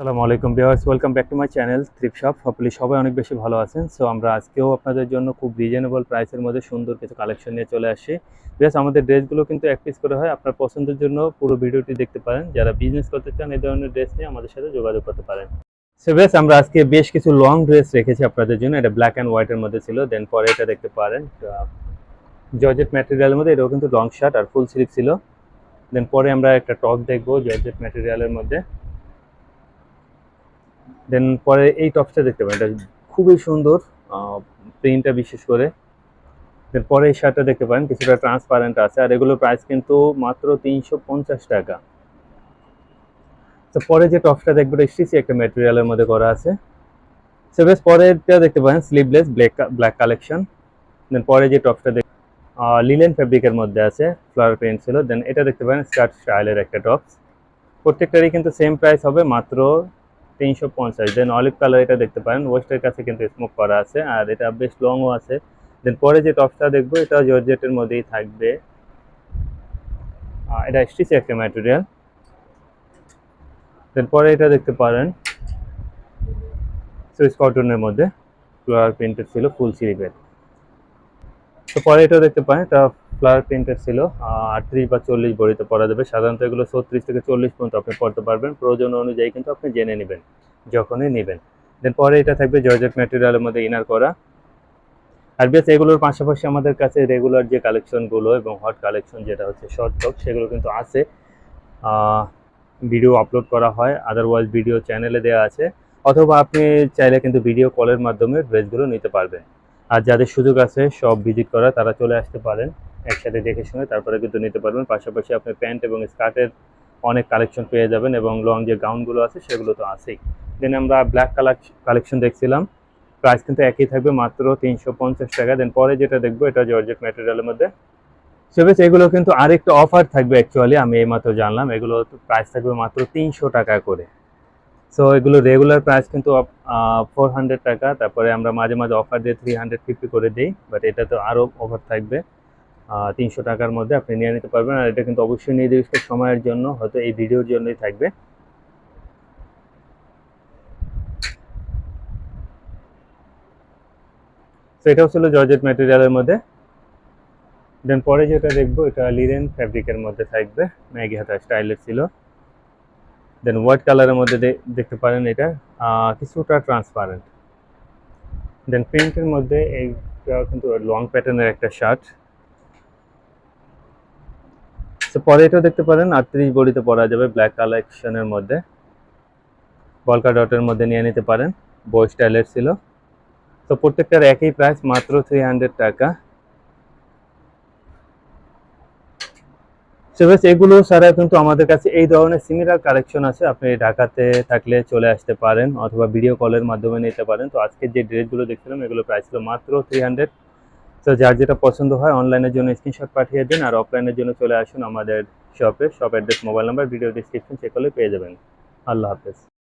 আসসালামু আলাইকুম viewers, welcome back to my channel thrift shop হপলি সবাই অনেক বেশি ভালো আছেন। সো আমরা আজকেও আপনাদের জন্য খুব রিজনেবল প্রাইসের মধ্যে সুন্দর কিছু কালেকশন নিয়ে চলে আসছি। বেশ আমাদের ড্রেসগুলো কিন্তু এক পিস করে হয়। আপনার পছন্দের জন্য পুরো ভিডিওটি দেখতে পারেন। যারা বিজনেস করতে চান এই ধরনের ড্রেস নিয়ে আমাদের সাথে যোগাযোগ করতে পারেন। সো বেশ আমরা আজকে বেশ কিছু লং ড্রেস রেখেছি আপনাদের জন্য। এটা ব্ল্যাক অ্যান্ড হোয়াইটের মধ্যে ছিল। দেন পরে এটা দেখতে পারেন জর্জেট ম্যাটেরিয়ালের মধ্যে। এটাও কিন্তু লং শার্ট আর ফুল স্লিভ ছিল। দেন পরে আমরা একটা টপ দেখব জর্জেট ম্যাটেরিয়ালের মধ্যে। দেন পরে এই টপসটা দেখতে পারেন, এটা খুবই সুন্দর প্রিন্টটা বিশেষ করে। দেন পরে এই শার্টটা দেখতে পারেন, কিছুটা ট্রান্সপারেন্ট আছে, আর এগুলোর প্রাইস কিন্তু মাত্র তিনশো পঞ্চাশ টাকা। তো পরে যে টপসটা দেখব স্টিচি একটা ম্যাটেরিয়ালের মধ্যে করা আছে। সো বেশ, পরেরটা দেখতে পারেন sleeveless black black collection then পরে যে টপসটা দেখ লিলেন ফ্যাব্রিকের মধ্যে আছে ফ্লাওয়ার প্রিন্ট ছিল। দেন এটা দেখতে পারেন স্কার্ট স্টাইলের একটা টপস প্রত্যেকটারই কিন্তু সেম প্রাইস হবে, মাত্র তিনশো পঞ্চাশ। দেন অলিভ কালার এটা দেখতে পারেন ওয়েস্টের কাছে কিন্তু স্মোক করা আছে, আর এটা বেশ লংও আছে। দেন পরে যে টপসটা দেখব, এটা জর্জেটের মধ্যেই থাকবে। এটা স্টিচ একটা ম্যাটেরিয়াল দেন পরে এটা দেখতে পারেন সুইস কটনের মধ্যে ফ্লাওয়ার প্রিন্টেড ছিল ফুল স্লিভের তো পরে এটা দেখতে পারেন, এটা ফ্লাওয়ার প্রিন্টেড ছিল আটত্রিশ বা চল্লিশ বড়িতে পরা যাবে। সাধারণত এগুলো ছত্রিশ থেকে চল্লিশ পর্যন্ত আপনি পড়তে পারবেন। প্রয়োজন অনুযায়ী কিন্তু আপনি জেনে নেবেন। যখনই নেবেন। দেন পরে এটা থাকবে জর্জেট ম্যাটেরিয়ালের মধ্যে ইনার করা। আর বেশ, এগুলোর পাশাপাশি আমাদের কাছে রেগুলার যে কালেকশনগুলো এবং হট কালেকশন যেটা হচ্ছে শর্ট টপ সেগুলো কিন্তু আছে। ভিডিও আপলোড করা হয় আদারওয়াইজ ভিডিও চ্যানেলে দেওয়া আছে। অথবা আপনি চাইলে কিন্তু ভিডিও কলের মাধ্যমে ড্রেসগুলো নিতে পারবেন। আর যাদের সুযোগ আছে, সব ভিজিট করা, তারা চলে আসতে পারেন, একসাথে দেখে শুনে তারপরে কিন্তু নিতে পারবেন। পাশাপাশি আপনি প্যান্ট এবং স্কার্টের অনেক কালেকশন পেয়ে যাবেন এবং লং যে গাউনগুলো আছে, সেগুলো তো আছেই। দেন আমরা ব্ল্যাক কালেকশন দেখছিলাম। প্রাইস কিন্তু একই থাকবে, মাত্র তিনশো পঞ্চাশ টাকা। দেন পরে যেটা দেখব, এটা জর্জেট ম্যাটেরিয়ালের মধ্যে। সেবেস এগুলো কিন্তু আরেকটা অফার থাকবে অ্যাকচুয়ালি আমি এইমাত্র জানলাম। এগুলো প্রাইস থাকবে মাত্র তিনশো টাকা করে। সো এগুলো রেগুলার প্রাইস কিন্তু ফোর হান্ড্রেড টাকা। তারপরে আমরা মাঝে মাঝে অফার দিয়ে থ্রি হান্ড্রেড ফিফটি করে দিই। বাট এটা তো আরও অফার থাকবে। তিনশো টাকার মধ্যে আপনি নিয়ে নিতে পারবেন। আর এটা কিন্তু অবশ্যই নির্দিষ্ট সময়ের জন্য, হয়তো এই ভিডিওর জন্যই থাকবে। এটাও ছিল জর্জেট ম্যাটেরিয়ালের মধ্যে। দেন পরে যেটা দেখব, এটা লিরেন ফ্যাব্রিকের মধ্যে থাকবে। ম্যাগি হাতা স্টাইলের ছিল। দেন হোয়াইট কালারের মধ্যে দেখতে পারেন এটা। কিছুটা ট্রান্সপারেন্ট দেন প্রিন্টের মধ্যে এইটা কিন্তু লং প্যাটার্নের একটা শার্ট তো পরে এটাও দেখতে পারেন, আটত্রিশ বডিতে পরা যাবে ব্ল্যাক কালেকশনের মধ্যে। বলকা ডটের মধ্যে নিয়ে নিতে পারেন। বই স্টাইলের ছিল। তো প্রত্যেকটার একই প্রাইস মাত্র থ্রি হান্ড্রেড টাকা। সেভেস এগুলো ছাড়া কিন্তু আমাদের কাছে এই ধরনের সিমিলার কালেকশন আছে। আপনি ঢাকাতে থাকলে চলে আসতে পারেন অথবা ভিডিও কলের মাধ্যমে নিতে পারেন। তো আজকে যে ড্রেসগুলো দেখছিলাম, এগুলো প্রাইস ছিল মাত্র থ্রি হান্ড্রেড তো যার যেটা পছন্দ হয় অনলাইনের জন্য স্ক্রিনশট পাঠিয়ে দিন আর অফলাইনের জন্য চলে আসুন আমাদের শপে shop address mobile number video description check করলে পেয়ে যাবেন। আল্লাহ হাফেজ।